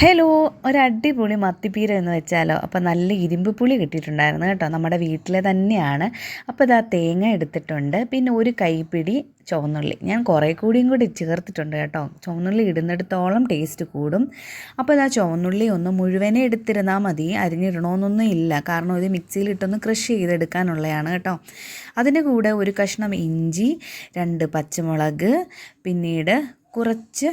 Hello ഒരു അടിപൊളി മത്തിപ്പീര എന്ന് വെച്ചാലോ അപ്പോൾ നല്ല ഇരുമ്പ് പുളി കിട്ടിയിട്ടുണ്ടായിരുന്നു കേട്ടോ നമ്മുടെ വീട്ടിലെ തന്നെയാണ്. അപ്പോൾ ഇതാ തേങ്ങ എടുത്തിട്ടുണ്ട് പിന്നെ ഒരു കൈപ്പിടി ചുവന്നുള്ളി. ഞാൻ കുറേ കൂടിയും കൂടി ചേർത്തിട്ടുണ്ട് കേട്ടോ ചുവന്നുള്ളി ഇടുന്നിടത്തോളം ടേസ്റ്റ് കൂടും. അപ്പോൾ ഇതാ ചുവന്നുള്ളി ഒന്ന് മുഴുവനെ എടുത്തിരുന്നാൽ മതി അരിഞ്ഞിടണമെന്നൊന്നും ഇല്ല കാരണം ഇത് മിക്സിയിലിട്ടൊന്ന് ക്രഷ് ചെയ്തെടുക്കാനുള്ളതാണ് കേട്ടോ. അതിന് കൂടെ ഒരു കഷ്ണം ഇഞ്ചി രണ്ട് പച്ചമുളക് പിന്നീട് കുറച്ച്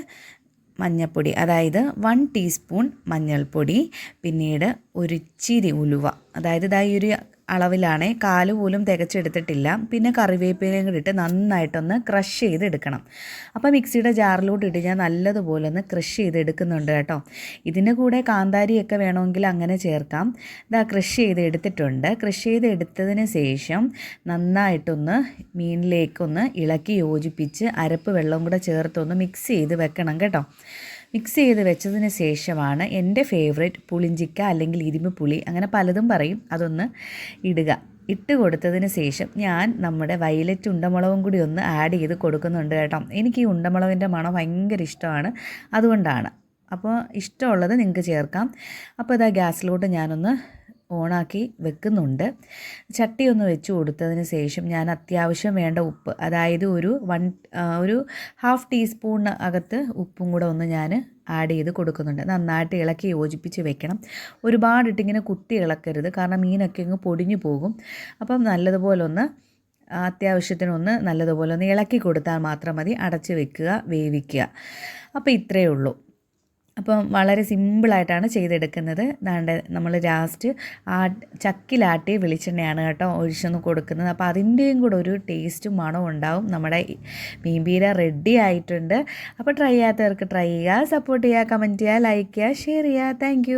മഞ്ഞൾപ്പൊടി അതായത് വൺ ടീസ്പൂൺ മഞ്ഞൾപ്പൊടി പിന്നീട് ഒരു ചിരി ഉലുവ. അതായത് ഇതാ ഈ ഒരു അളവിലാണ്. കാൽ പോലും തികച്ചെടുത്തിട്ടില്ല. പിന്നെ കറിവേപ്പിലയും കൂടി ഇട്ട് നന്നായിട്ടൊന്ന് ക്രഷ് ചെയ്ത് എടുക്കണം അപ്പോൾ മിക്സിയുടെ ജാറിലോട്ട് ഇട്ട് ഞാൻ നല്ലതുപോലെ ഒന്ന് ക്രഷ് ചെയ്ത് ചെയ്തെടുക്കുന്നുണ്ട് കേട്ടോ. ഇതിന്റെ കൂടെ കാന്താരിയൊക്കെ വേണമെങ്കിൽ അങ്ങനെ ചേർക്കാം. ഇതാ ക്രഷ് ചെയ്ത് എടുത്തിട്ടുണ്ട് ക്രഷ് ചെയ്ത് എടുത്തതിന് ശേഷം നന്നായിട്ടൊന്ന് മീനിലേക്കൊന്ന് ഇളക്കി യോജിപ്പിച്ച് അരപ്പ് വെള്ളം കൂടെ ചേർത്തൊന്ന് മിക്സ് ചെയ്ത് വെക്കണം കേട്ടോ. മിക്സ് ചെയ്ത് വെച്ചതിന് ശേഷമാണ് എന്റെ ഫേവറേറ്റ് പുളിഞ്ചിക്ക അല്ലെങ്കിൽ ഇരുമ്പ് പുളി അങ്ങനെ പലതും പറയും. അതൊന്ന് ഇടുക. ഇട്ട് കൊടുത്തതിന് ശേഷം ഞാൻ നമ്മുടെ വയലറ്റ് ഉണ്ടമുളകും കൂടി ഒന്ന് ആഡ് ചെയ്ത് കൊടുക്കുന്നുണ്ട് കേട്ടോ. എനിക്ക് ഈ ഉണ്ടമുളകിന്റെ മണം ഭയങ്കര ഇഷ്ടമാണ്. അതുകൊണ്ടാണ്. അപ്പോൾ ഇഷ്ടമുള്ളത് നിങ്ങൾക്ക് ചേർക്കാം. അപ്പോൾ ഇതാ ഗ്യാസിലോട്ട് ഞാനൊന്ന് ഓണാക്കി വെക്കുന്നുണ്ട്. ചട്ടി ഒന്ന് വെച്ച് കൊടുത്തതിന് ശേഷം ഞാൻ അത്യാവശ്യം വേണ്ട ഉപ്പ് അതായത് ഒരു വൺ ഒരു ഹാഫ് ടീസ്പൂൺ അകത്ത് ഉപ്പും കൂടെ ഒന്ന് ഞാൻ ആഡ് ചെയ്ത് കൊടുക്കുന്നുണ്ട്. നന്നായിട്ട് ഇളക്കി യോജിപ്പിച്ച് വെക്കണം. ഒരുപാടിട്ട് ഇട്ടിങ്ങനെ കുത്തി ഇളക്കരുത് കാരണം മീനൊക്കെ അങ്ങ് പൊടിഞ്ഞു പോകും. അപ്പം നല്ലതുപോലെ ഒന്ന് അത്യാവശ്യത്തിനൊന്ന് നല്ലതുപോലെ ഒന്ന് ഇളക്കി കൊടുത്താൽ മാത്രം മതി. അടച്ച് വെക്കുക വേവിക്കുക. അപ്പോൾ ഇത്രയേ ഉള്ളൂ. അപ്പം വളരെ സിമ്പിളായിട്ടാണ് ചെയ്തെടുക്കുന്നത്. ദാണ്ട് നമ്മൾ ലാസ്റ്റ് ആ ചക്കിലാട്ടിയ വെളിച്ചെണ്ണയാണ് കേട്ടോ ഒഴിച്ചൊന്ന് കൊടുക്കുന്നത്. അപ്പോൾ അതിന്റെയും കൂടെ ഒരു ടേസ്റ്റും മണവും ഉണ്ടാവും. നമ്മുടെ മീൻപീര റെഡി ആയിട്ടുണ്ട്. അപ്പോൾ ട്രൈ ചെയ്യാത്തവർക്ക് ട്രൈ ചെയ്യുക സപ്പോർട്ട് ചെയ്യുക കമന്റ് ചെയ്യുക ലൈക്ക് ചെയ്യുക ഷെയർ ചെയ്യുക. താങ്ക്